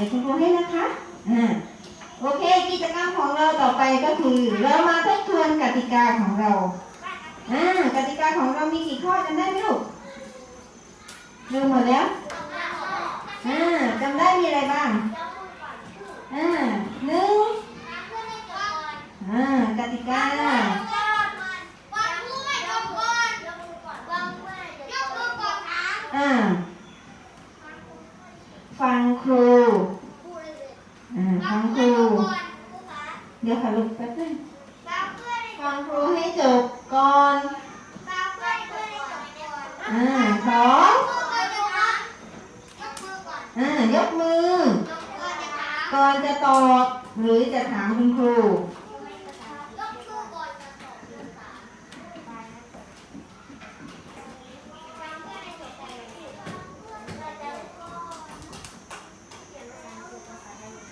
ดี๋ยวคุณครูให้นะคะอ่าโอเค กิจกรรมของเราต่อไปก็คือ เรามาทบทวนกติกาของเราอ่ากติกาของเรามีกี่ข้อจำได้ไหมลูกดูหมดแล้วอ่าจำได้มีอะไรบ้างอ่าหนึ่งอ่ากติกาอ่า ฟังครู อ่า ฟังครู เดี๋ยวค่ะลูกแป๊บนึงฟังครูให้จบก่อนอ่าสองอ่ายกมือ ก่อนจะตอบหรือจะถามคุณครู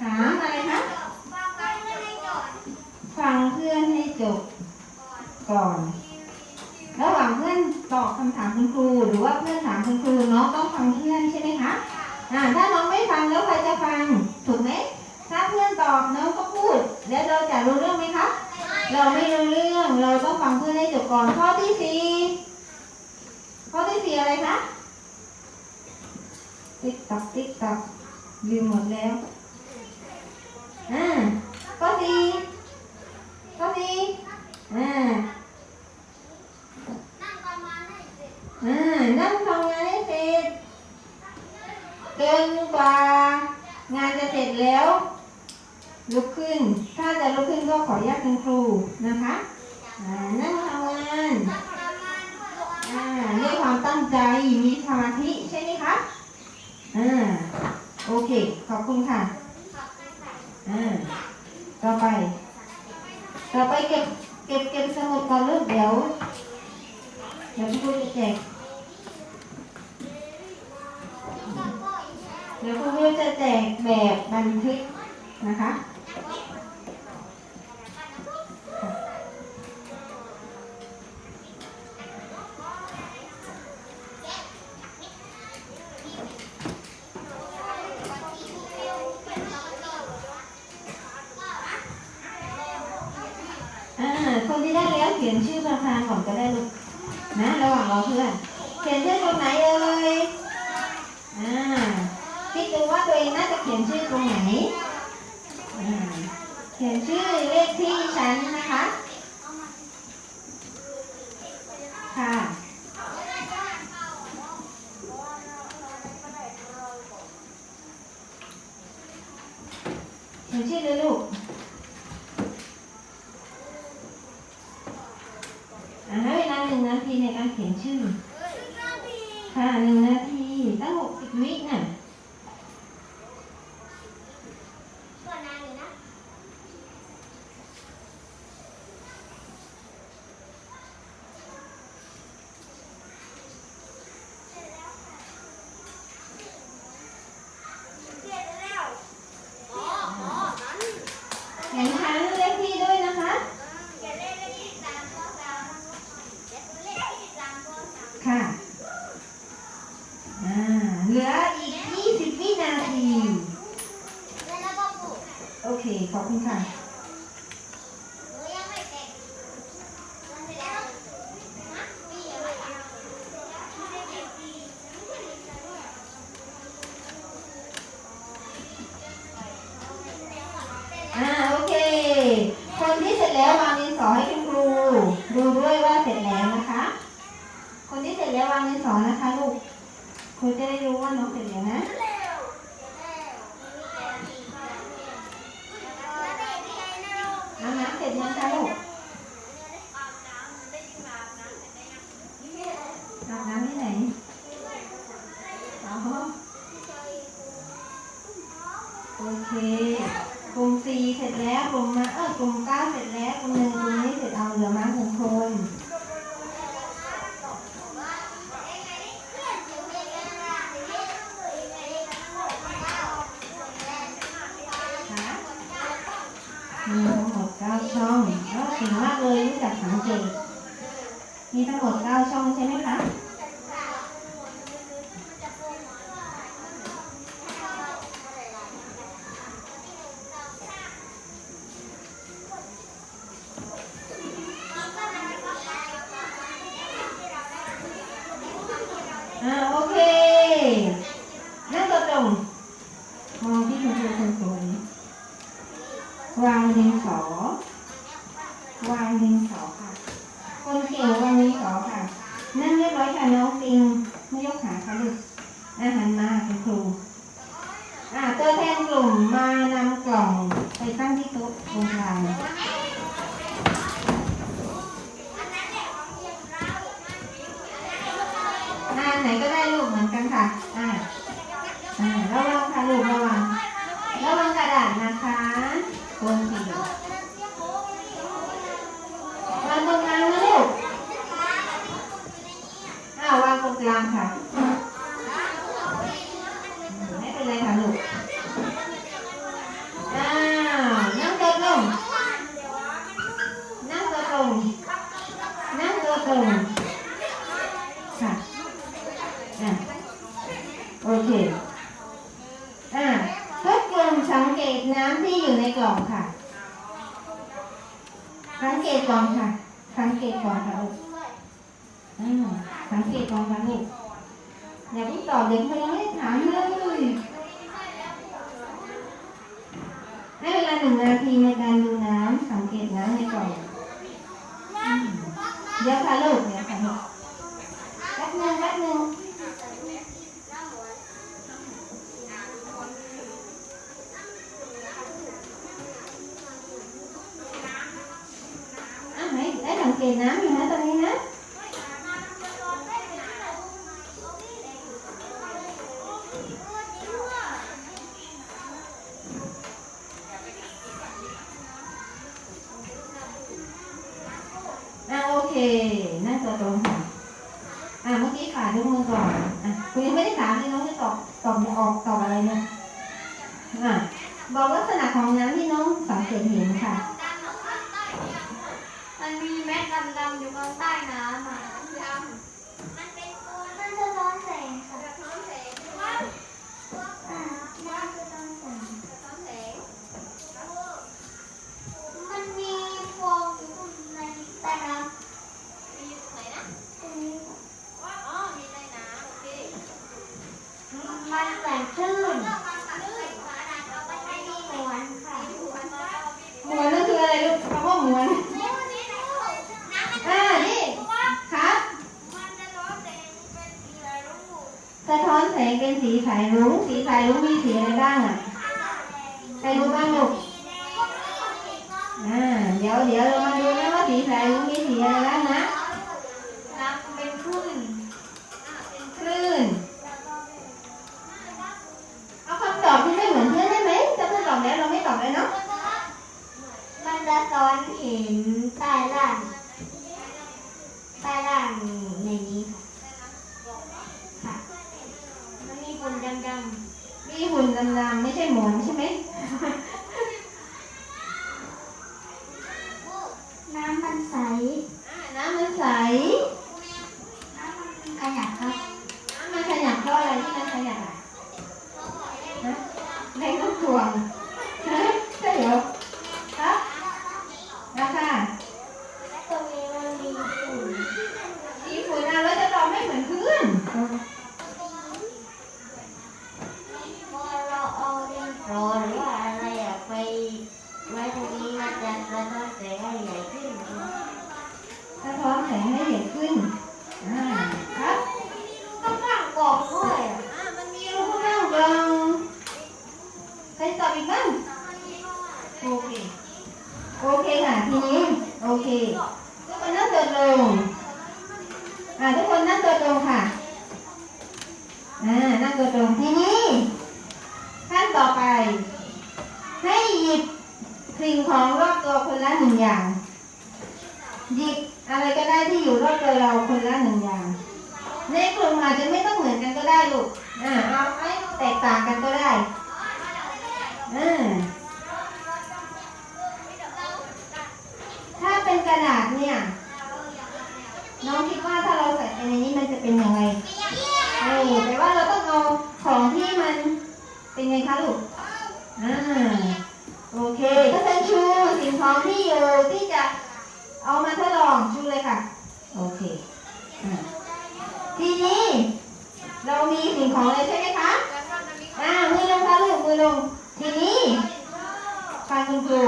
ถามอะไรคะ ฟังเพื่อนให้จบ ก่อน ระหว่างเพื่อนตอบคำถามคุณครู หรือว่าเพื่อนถามคุณครูน้องต้องฟังเพื่อนใช่ไหมคะอ่าถ้าน้องไม่ฟังแล้วใครจะฟังถูกไหมถ้าเพื่อนตอบน้องก็พูด แล้วเราจะรู้เรื่องไหมคะ เราไม่รู้เรื่อง เราต้องฟังเพื่อนให้จบก่อน ข้อที่สี่ข้อที่สี่อะไรคะ ติ๊กตักติ๊กตักลืมหมดแล้ว อ่า ข้อสี่ข้อสี่อ่า อ่า นั่งทำงานให้เสร็จจนกว่างาน จแล้ว ลุกขึ้น ถ้าจะลุกขึ้นก็ขออนุญาตคุณครูนะคะนั่งทำงานด้วยความตั้งใจ มีสมาธิใช่ไหมคะอ่าโอเค ขอบคุณค่ะอ่าต่อไป ต่อไปเก็บ เก็บ เก็บสมุดก่อนลูกเดี๋ยว เดี๋ยวคุณครูจะแจก เดี๋ยวคุณครูจะแจกแบบบันทึกนะคะอ่าคนที่ได้แล้วเขียนชื่อประธานก่อนก็ได้ลูกนะ ระหว่างรอเพื่อน เขียนชื่อตรงไหนเอ่ยอ่า ดูว่าตัวเองน่าจะเขียนชื่อตรงไหน เขียนชื่อเลขที่ชั้นนะคะ ค่ะ เขียนชื่อเลยลูกอ่าให้เวลาหนึ่งนาทีในการเขียนชื่อ ค่ะหนึ่งนาทีตั้งหกสิบวิน่ะ เขียนชั้นเลขที่ด้วยนะคะ ค่ะอ่าเหลืออีก 20 วินาที โอเค ขอบคุณค่ะ อ่า โอเค คนที่เสร็จแล้ววางดินสอให้คุณครู ดูด้วยว่าเสร็จแล้วนะคะ คนที่เสร็จแล้ววางดินสอนะคะลูก ครูจะได้รู้ว่าน้องเสร็จแล้วนะ น้ำน้ำเสร็จยังคะลูกอาบน้ำที่ไหนอ๋อ โอเค กลุ่มสี่เสร็จแล้ว กลุ่มมา เออกลุ่มเก้าเสร็จแล้ว กลุ่มหนึ่งกลุ่มนี้เสร็จเอาเหลือมาหนึ่งคนมีทั้งหมดเก้าช่องก็เก่งมากเลยรู้จักสังเกตมีทั้งหมดเก้าช่องใช่ไหมคะ คุณครู อ่าตัวแทนกลุ่มมานำกล่องไปตั้งที่โต๊ะตรงกลางอ่าไหนก็ได้ลูกเหมือนกันค่ะ อ่า อ่าระวังค่ะลูกระวัง ระวังกระดาษนะคะโอนสีวางตรงกลางนะลูก อ่าวางตรงกลางค่ะอืมไม่เป็นไรค่ะลูก อ้าวนั่งตัวตรง นั่งตัวตรง นั่งตัวตรง ค่ะ อะ โอเค อ่าทุกกลุ่มสัง เกตน้ำที่อยู่ในกล่องค่ะ สังเกตกล่องค่ะ สังเกตกล่องค่ะลูกสังเกตกล่องค่ะลูกอย่าเพิ่งตอบเด็กเขายังไม่ถามเลยให้เวลาหนึ่งนาทีในการดูน้ำสังเกตน้ำในกล่องเดี๋ยวค่ะลูกเดี๋ยวค่ะลูกแป๊บนึงแป๊บนึง อะให้ได้สังเกตน้ำอยู่นะตอนนี้นะอะโอเคนั่งตัวตรงค่ะอะเมื่อกี้ขาทุกมือก่อนอะคุณยังไม่ได้ถามเลยน้องจะตอบตอบออกตอบอะไรเนี่ยอะบอกลักษณะของน้ำที่น้องสังเกตเห็นค่ะ มันมีเม็ดดำๆอยู่ข้างใต้น้ำอะมันเป็นตัวมันสะท้อนแสงค่ะสะท้อนแสงว่าอ่ามันสะท้อนแสงสะท้อนแสงมันมีฟองอยู่ข้างในใต้น้ำมีอยู่ตรงไหนนะตรงนี้อ๋อมีใต้น้ำโอเคมันแสงคลื่นสวนค่ะหมวนนั่นคืออะไรลูกคำว่าหมวน อ่า นี่ครับ สะท้อนแสงเป็นสีสายรุ้งสีสายรุ้งมีสีอะไรบ้างอะใครรู้บ้างลูกอ่าเดี๋ยวเดี๋ยวเรามาดูนะว่าสีสายรุ้งมีสีอะไรบ้างนะน้ำเป็นคลื่นคลื่นเอาคำตอบที่ไม่เหมือนเพื่อนได้ไหมถ้าเพื่อนตอบแล้วเราไม่ตอบเลยเนาะมันจะซ้อนหินใต้ล่างใต้ล่างในนี้ค่ะ ค่ะ มันมีฝุ่นดำมีหุ่นดำๆไม่ใช่หมอนใช่ไหมน้ำมันใส น้ำมันใส น้ำมันขยะครับ น้ำมันขยะเพราะอะไรที่มันขยะนะแรงน้ำถ่วงฮะใช่เหรอครับราคา และตรงนี้มันมีฝุ่น สีฝุ่นอะเราจะตอบไม่เหมือนเพื่อน พอเราเอาดินโรหรือว่าอะไรอะไปไว้ตรงนี้มันจะสะท้อนแสงให้ใหญ่ขึ้น สะท้อนแสงให้เห็นขึ้น อ่า ครับ ข้างล่างกรอบด้วยอะ อ่า มันมีรูปข้างกลองใครตอบอีกบ้าง โอเค โอเคค่ะ ทีนี้ โอเค ทุกคนนั่งตัวตรง อ่า ทุกคนนั่งตัวตรงค่ะ อ่า นั่งตัวตรง ทีนี้ขั้นต่อไป ให้หยิบสิ่งของรอบตัวคนละหนึ่งอย่าง หยิบอะไรก็ได้ที่อยู่รอบตัวเราคนละหนึ่งอย่าง ในกลุ่มอาจจะไม่ต้องเหมือนกันก็ได้ลูก อ่า เอาให้แตกต่างกันก็ได้ อ่า ถ้าเป็นกระดาษ เนี่ย น้องคิดว่าถ้าเราใส่ไปในนี้มันจะเป็นยังไงเออแต่ว่าเราต้องเอาของที่มันเป็นไงคะลูกอ่าโอเคก็จะชูสิ่งของที่อยู่ที่จะเอามาทดลองชูเลยค่ะ โอเคอทีนี้ เรามีสิ่งของเลยใช่ไหมคะอ่ามือลงค่ะลูกมือลงทีนี้ฟังคุณครู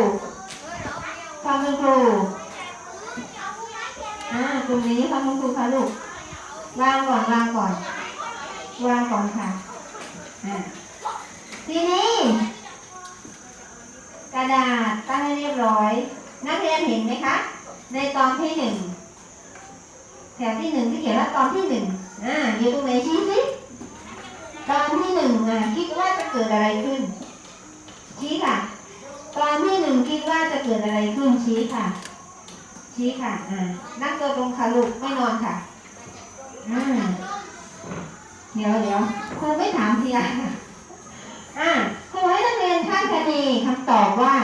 ฟังคุณครู อ่ากนี้ฟังคุณครูคะลูกวางก่อนวางก่อนวางก่อนค่ะทีนี้ กระดาษตั้งให้เรียบร้อย นักเรียนเห็นไหมคะ ในตอนที่หนึ่งแถวที่หนึ่งที่เขียนว่าตอนที่หนึ่งอ่าอยู่ตรงไหนชี้สิตอนที่หนึ่งอะคิดว่าจะเกิดอะไรขึ้น ชี้ค่ะ ตอนที่หนึ่งคิดว่าจะเกิดอะไรขึ้นชี้ค่ะ ชี้ค่ะอ่านั่งตัวตรงค่ะลูกไม่นอนค่ะอืมเดี๋ยวเดี๋ยวครูไม่ถามทีละอ่าครูให้นักเรียนคาดคะเนคำตอบว่า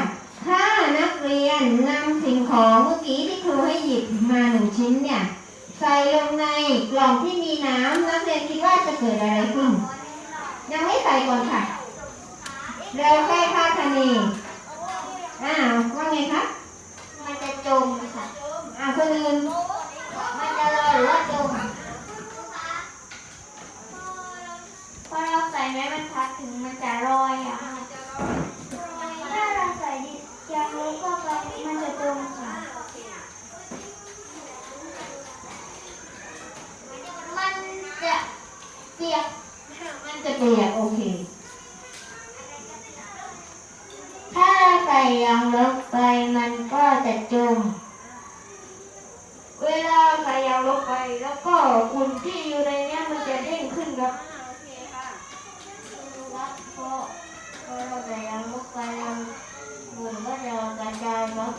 ถ้านักเรียนนำสิ่งของเมื่อกี้ที่ครูให้หยิบมาหนึ่งชิ้นเนี่ย ใส่ลงในกล่องที่มีน้ำนักเรียนคิดว่าจะเกิดอะไรขึ้น ยังไม่ใส่ก่อนค่ะเราแค่คาดคะเนอ้าวว่าไงคะมันจะจมค่ะ อ้าคนอื่นมันจะลอยหรือว่าจมพอเราใส่ไม้บรรทัดถึงมันจะลอยอะถ้าเราใส่ดิยางลบเข้าไปมันจะจมค่ะมันจะเปียกมันจะเปียกโอเค ถ้าใส่ยางลบไปมันก็จะจม ลาใส่ยางลบไป แล้วก็ฝุ่นที่อยู่ในเนี้ยมันจะเด้งขึ้นครับครับเพราะพอเราใส่ยางลบไปแล้วฝุ่นก็จะกระจายครับ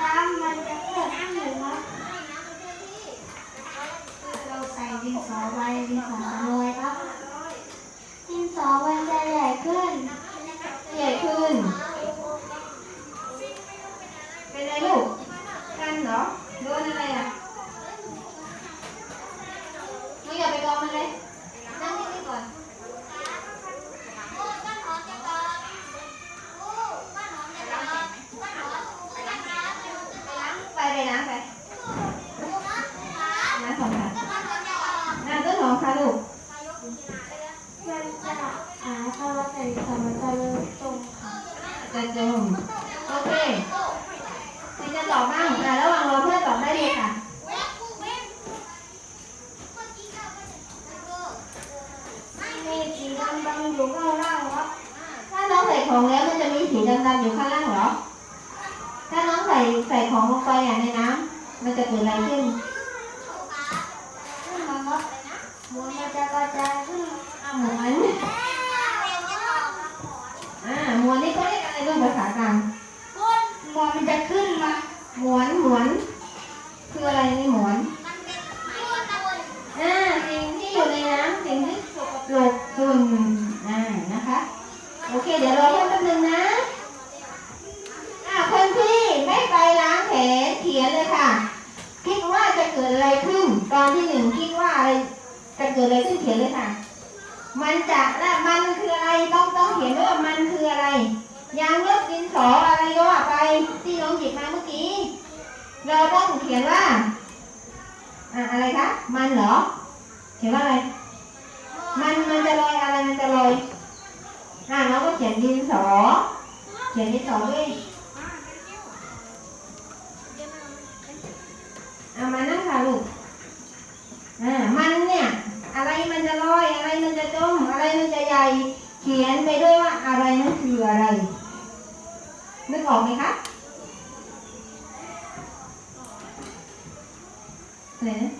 น้ำมันจะเกิดขึ้นครับเราใส่ดินสอไปดินสอจะลอยครับดินสอมันจะใหญ่ขึ้นใหญ่ขึ้นเป็นไรลูก กันเหรอโดนอะไรอะไม่อย่าไปกองมันเลย นั่งนิ่งๆก่อน ไปไปล้างไปล้างของค่ะน้ำต้นหอมค่ะลูก มันจะหาถ้าเราใส่ดินสอมันจะเริ่มจมค่ะ จะจมโอเคใครจะตอบบ้างอะระหว่างรอเพื่อนตอบได้เลยค่ะ มีสีดำดำอยู่ข้างล่างครับ ถ้าน้องใส่ของแล้วมันจะมีสีดำๆอยู่ข้างล่างเหรอ ถ้าน้องใส่ใส่ของลงไปอะในน้ำมันจะเกิดอะไรขึ้น ขึ้นมาครับหมุนมันจะกระจายขึ้น อะหมวนอ่าหมวนนี่เขาเรียกอะไรด้วยภาษากลาง หมุนมันจะขึ้นมา หมวนหมวนคืออะไรนี่หมวนอ่าสิ่งที่อยู่ในน้ำสิ่งที่สกปรกฝุ่นอ่านะคะ โอ เดี๋ยวรอเพื่อนแป๊บนึงนะอ่าคนที่ไม่ไปล้างแผลเขียนเลยค่ะ คิดว่าจะเกิดอะไรขึ้น ตอนที่หนึ่งคิดว่าอะไรจะเกิดอะไรขึ้นเขียนเลยค่ะ มันจะและมันคืออะไรต้องต้องเขียนด้วยว่ามันคืออะไรยางลบดินสออะไรก็ว่าไปที่น้องหยิบมาเมื่อกี้ เราต้องเขียนว่าอะอะไรคะ มันเหรอ เขียนว่าอะไร มันมันจะลอยอะไรมันจะลอย อะเราก็เขียนดินสอ เขียนดินสอด้วยเอะมานั่งค่ะลูกอ่ามันเนี่ย อะไรมันจะลอย อะไรมันจะจม อะไรมันจะใหญ่ เขียนไปด้วยว่าอะไรนั่นคืออะไร นึกออกไหมคะไหนนะ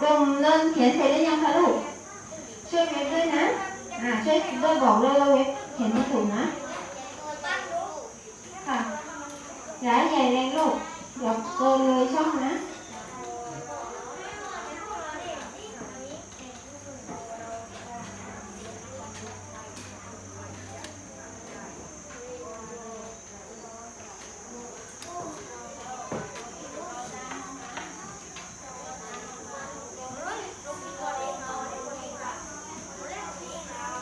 กลุ่มเริ่มเขียนเสร็จหรือยังคะลูก ช่วยเว็บด้วยนะ อ่า ช่วยด้วยบอกด้วยว่าเว็บเขียนไม่ถูกนะ ค่ะย้ายใหญ่แรงลูกเดี๋ยวเกินเลยช่องนะ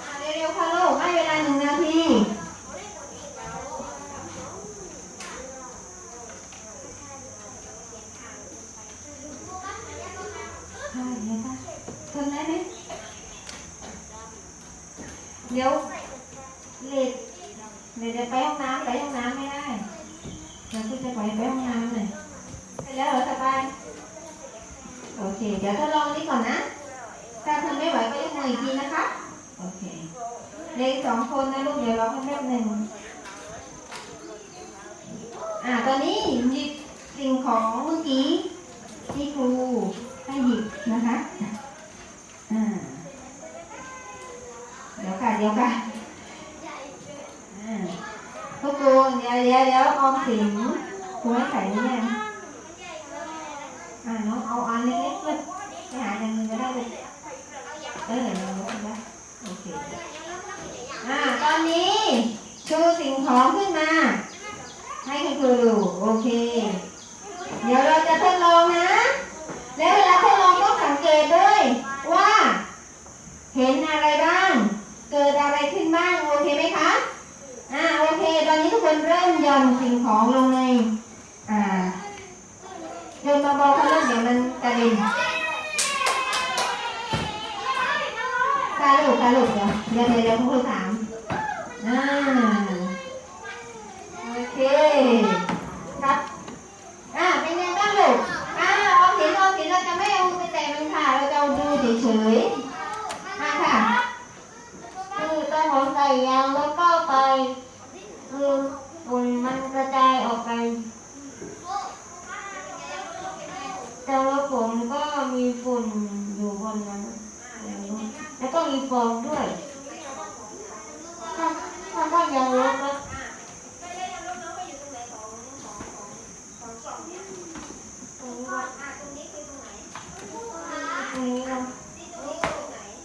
อ่าเร็วๆค่ะลูกให้เวลาหนึ่งนาที ค่ะเดี๋ยวค่ะทนได้ไหม เดี๋ยวเลดเดี๋ยวจะไปห้องน้ำไปห้องน้ำไม่ได้เดี๋ยวคุณจะปล่อยไปห้องน้ำเลยเสร็จแล้วเหรอสบายโอเค เดี๋ยวทดลองนี้ก่อนนะ ถ้าทนไม่ไหวก็ยกมืออีกทีนะคะ โอเคเลขสองคนนะลูกเดี๋ยวรอแค่แป๊บหนึ่งอ่าตอนนี้หยิบสิ่งของเมื่อกี้ที่ครูให้หยิบนะคะ อ่า เดี๋ยวค่ะเดี๋ยวค่ะอ่าทุกคนเดี๋ยวเดี๋ยวเดี๋ยวออมสินครูให้ใส่นี่ยังอ่าน้องเอาอันเล็กๆเลยไปหาอย่างอื่นก็ได้เลยเออเราลดได้โอเคอ่าตอนนี้ชูสิ่งของขึ้นมา ให้คุณครูดูโอเค เดี๋ยวเราจะทดลองนะ แล้วเวลาทดลองต้องสังเกตด้วยว่า เห็นอะไรบ้าง เกิด อะไรขึ้นบ้าง โอเคไหมคะ อ่า โอเค ตอนนี้ทุกคนเริ่มย่อนสิ่งของลงใน อ่าโยนเบาๆค่ะลูกเดี๋ยวมันกระเด็นกาลูกกาลูกเดี๋ยวเดี๋ยวเดี๋ยวเดี๋ยวคุณครูถามอ่าโอเค ครับ อ่า เป็นไงบ้างลูก อ่าออมสินออมสินเราจะไม่เอาไปแตะมันค่ะ เราจะดูเฉยๆมาค่ะ ของใส่ยางแล้วก็ไปคือฝุ่นมันกระจายออกไป แต่ว่าผมก็มีฝุ่นอยู่บนนั้น แล้วก็มีฟองด้วย ถ้าถ้าอย่างลบแล้วตรงนี้ก็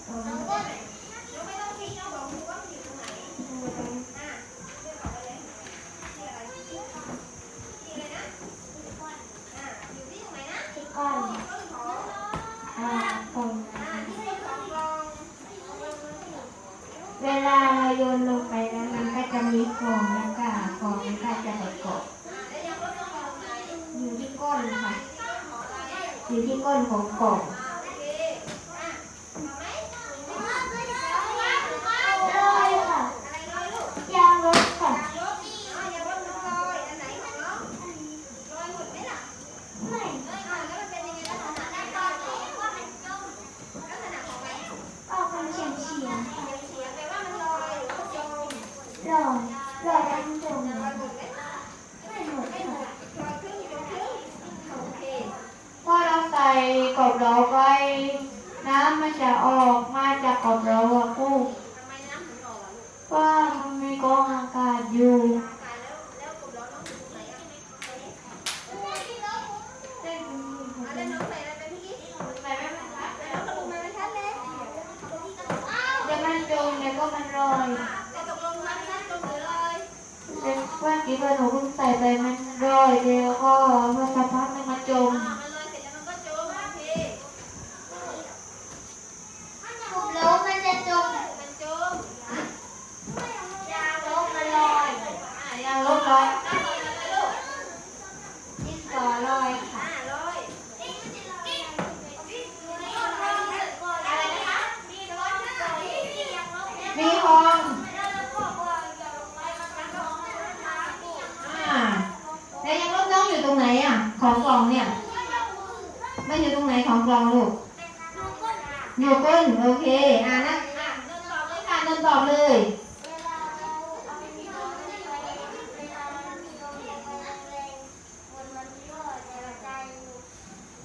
ตรงนี้เราตรงนี้ที่ก้อนอ่าตรงนั้นเวลาเราโยนลงไปแล้วมันก็จะมีฟองแล้วก็ฟองมันก็จะไปเกาะอยู่ที่ก้นค่ะ อยู่ที่ก้นของกล่องลอยค่ะยางรถค่ะไม่ออกเป็นเฉียงเฉียงลอยลอยทั้งจมไม่หมดค่ะ พอเราใส่กบเราไป น้ำมันจะออกมาจากกบเราอะกู้ว่ามันมีกรองอากาศอยู่เดี๋ยวมันจมเดี๋ยวก็มันลอยเดี๋ยวว่ากี่วันหนูเพิ่งใส่ไปมันลอยเดี๋ยวก็พอสักพักหนึงมันจม มีคลองอ่าแล้วยังลูกน้องอยู่ตรงไหนอะ ของกล่องเนี่ยมันอยู่ตรงไหนของกล่องลูก อยู่ก้นโอเค อ่านะอะเดินตอบเลยค่ะเดินตอบเลย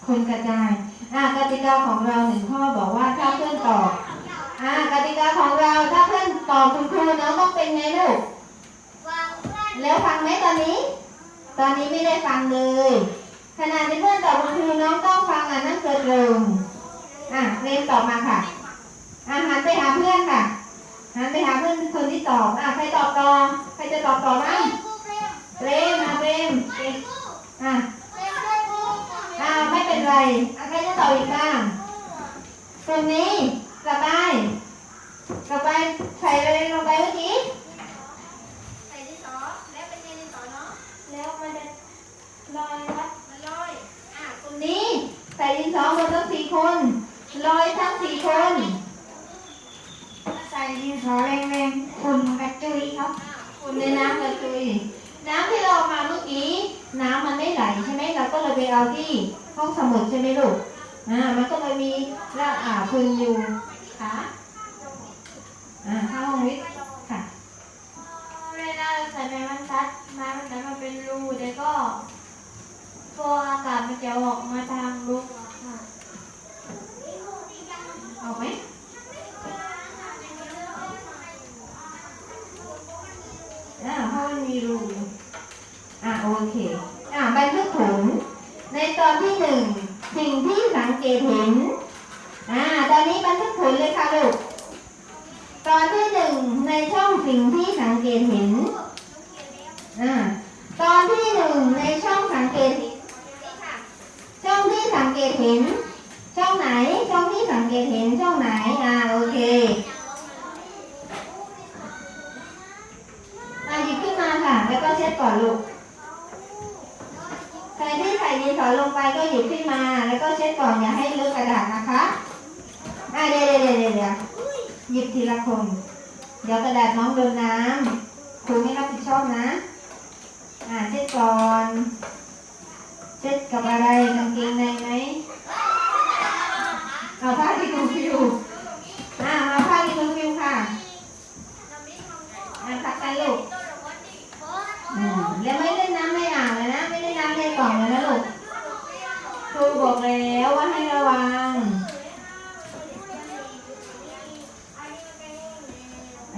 คนกระจาย อ่ากติกาของเราหนึ่งข้อบอกว่าถ้าเพื่อนตอบ อ่ากติกาของเราถ้าเพื่อนตอบคุณครูน้องต้องเป็นไงลูก แล้วฟังไหมตอนนี้ ตอนนี้ไม่ได้ฟังเลย ขณะที่เพื่อนตอบคุณครูน้องต้องฟังอะนั่งเกิดลงอะเรียนตอบมาค่ะ อะหันไปหาเพื่อนค่ะ หันไปหาเพื่อนคนที่ตอบอะใครตอบต่อใครจะตอบต่อบ้างเปรมอะเปรมเปรมอะอ่าไม่เป็นไรอะใครจะตอบอีกบ้างตรงนี้สบายสบายใส่อะไรลงไปเมื่อกี้แล้วมันจะลอยวัดอะตรงนี้ ใส่ดินสอหมดทั้งสี่คน ลอยทั้งสี่คนใส่ดินสอแรงๆฝุ่นกระจุยครับคุณในน้ำกระจุย น้ำที่เราเอามาเมื่อกี้ น้ำมันไม่ไหลใช่ไหมเราก็เลยไปเอาที่ห้องสมุดใช่ไหมลูกอ่ามันก็เลยมีระอ่าคุณอยู่ค่ะอ่าเข้าห้องวิทย์ค่ะเวลาใส่ไม้บรรทัดไม้บรรทัดมันเป็นรูแต่ก็ฟองอากาศมันจะออกมาทางรูค่ะ เอาไหมอ่าเพ รูอ่าโอเค อ่าบันทึกผลในตอนที่หนึ่งสิ่งที่สังเกตเห็น อ่า ตอนนี้บันทึกผลเลยค่ะลูก ตอนที่หนึ่งในช่องสิ่งที่สังเกตเห็น อ่า ตอนที่หนึ่งในช่องสังเกตช่องที่สังเกตเห็น ช่องไหน ช่องที่สังเกตเห็นช่องไหน อ่า โอเค อ่าหยิบขึ้นมาค่ะ แล้ว ก่อนลูกใครที่ใส่ดินสอลงไปก็หยิบขึ้นมา แล้วก็เช็ดก่อนอย่าให้เลอะกระดาษนะคะอ่าเดี๋ยวเดี๋ยวเดี๋ยวเดี๋ยวหยิบทีละคน เดี๋ยวกระดาษน้องโดนน้ำครูไม่รับผิดชอบนะ อ่าเช็ดก่อน เช็ดกับอะไรกางเกงในไหมเอาผ้าที่คุณฟิวอ่ามาผ้าที่คุณฟิวค่ะอ่าทักกันลูก อืมแล้วไม่เล่นน้ำในอ่างเลยนะ ไม่เล่นน้ำในกล่องเลยนะลูกครูบอกแล้วว่าให้ระวัง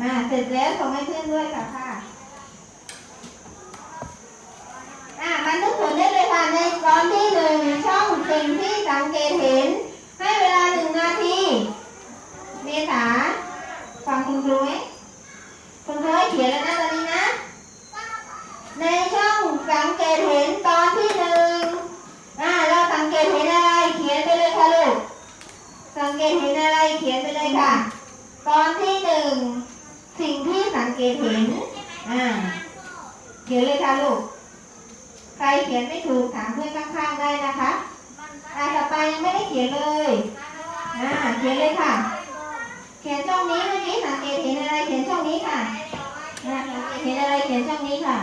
อ่า เสร็จแล้วส่งให้เพื่อนด้วยค่ะค่ะ อ่าบันทึกผลได้เลยค่ะ ในตอนที่หนึ่งช่องสิ่งที่สังเกตเห็น ให้เวลาหนึ่งนาทีเมษาฟังคุณครูไหมคุณครูให้เขียนแล้วนะตอนนี้นะ ในช่องสังเกตเห็นตอนที่หนึ่งอ่าเราสังเกตเห็นอะไรเขียนไปเลยค่ะลูก สังเกตเห็นอะไรเขียนไปเลยค่ะ ตอนที่หนึ่งสิ่งที่สังเกตเห็น อ่า เขียนเลยค่ะลูก ใครเขียนไม่ถูกถามเพื่อนข้างๆได้นะคะอ่าต่อไปยังไม่ได้เขียนเลย อ่า เขียนเลยค่ะ เขียนช่องนี้เมื่อกี้สังเกตเห็นอะไร เขียนช่องนี้ค่ะอ่าสังเกตเห็นอะไร เขียนช่องนี้ค่ะ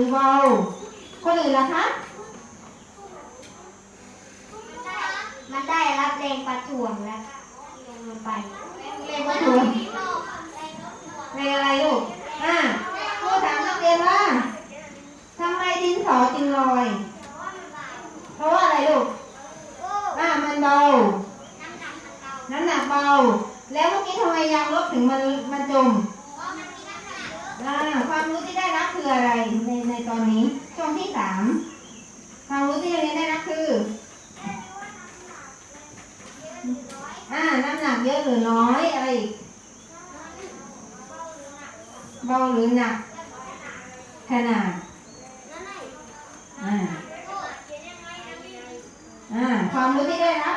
รือเบา คนอื่นล่ะคะ มันได้รับแรงประถ่วงและลงลงไปเรียนว่าถูกเรียนอะไรลูก อ่าครูถามนักเรียนว่าทำไมดินสอจึงลอย เพราะว่าอะไรลูก อ่ามันเบา น้ำหนักเบา แล้วเมื่อกี้ทำไมยางลบถึงมันมันจม อ่าความรู้ที่ได้รับคืออะไรในในตอนนี้ช่วงที่สามความรู้ที่เรียนได้รับคืออ่าน้ำหนักเยอะหรือน้อยอะไรอีกเบาหรือหนักขนาดอ่าอ่าความรู้ที่ได้รับ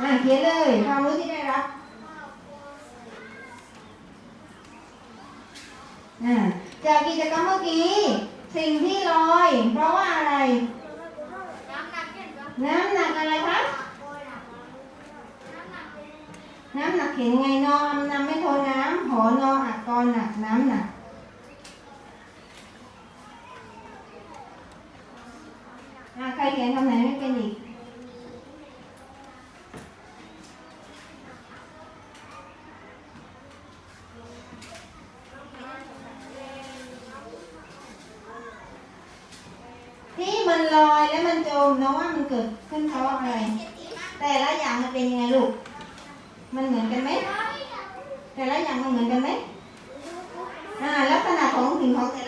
อ่าเขียนเลย ความรู้ที่ได้รับ อ่า จากกิจกรรมเมื่อกี้สิ่งที่ลอย เพราะว่าอะไร น้ำหนักอะไรคะน้ำหนักเขียนไงนอนนำไม่โทน้ำหอนออักกรหนักน้ำหนักอ่าใครเขียนคำไหนไม่เป็นอีก ที่มันลอยแล้วมันจมน้องว่ามันเกิดขึ้นเพราะอะไร แต่ละอย่างมันเป็นยังไงลูก มันเหมือนกันไหม แต่ละ อย่างมันเหมือนกันไหมอ่าลักษณะของสิ่งของแต่